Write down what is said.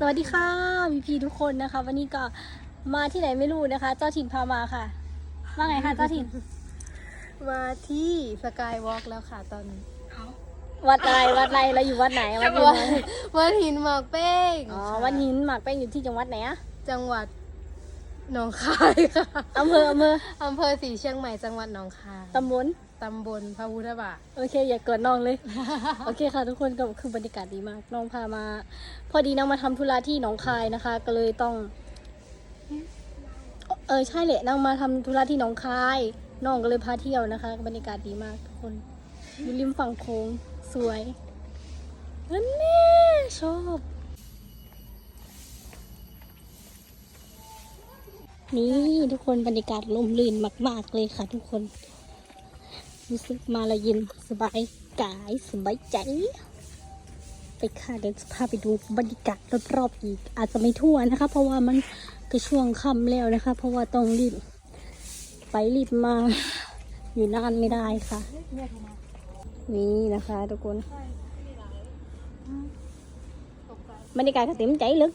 สวัสดีค่ะพีพีทุกคนนะคะ วันนี้ก็มาที่ไหนไม่รู้นะคะ เจ้าถิ่นพามาค่ะ ว่าไงคะเจ้าถิ่น มาที่สกายวอล์กแล้วค่ะตอนนี้วัดอะไรวัดอะไรเราอยู่วัดไหนวัดอยู่วัดไหนวัดหินหมากเป้งอ๋อค่ะวัดหินหมากแป้งอยู่ที่จังหวัดไหนอะจังหวัด หนองคายค่ะอำเภออำเภออำเภอสีเชียงใหม่จังหวัดหนองคายตำบลตำบลพระพุทธบาทโอเค อย่าเกิดน้องเลย โอเคค่ะทุกคนก็คือบรรยากาศดีมาก น้องพามา พอดีน้องมาทำธุระที่หนองคายนะคะ ก็เลยต้อง เออใช่แหละน้องมาทำธุระที่หนองคาย น้องก็เลยพาเที่ยวนะคะ บรรยากาศดีมากทุกคนอยู่ริมฝั่งโค้งสวย นี่ทุกคนบรรยากาศลมลื่นมาก ๆ เลยค่ะ ทุกคน รู้สึกมาละเย็นสบายกายสบายใจ ไปค่ะเดี๋ยวจะพาไปดูบรรยากาศรอบๆอีก อาจจะไม่ทั่วนะคะ เพราะว่ามันก็ช่วงค่ำแล้วนะคะ เพราะว่าต้องรีบ ไปรีบมาอยู่นานไม่ได้ค่ะ นี่นะคะ ทุกคนบรรยากาศก็เต็มใจลือ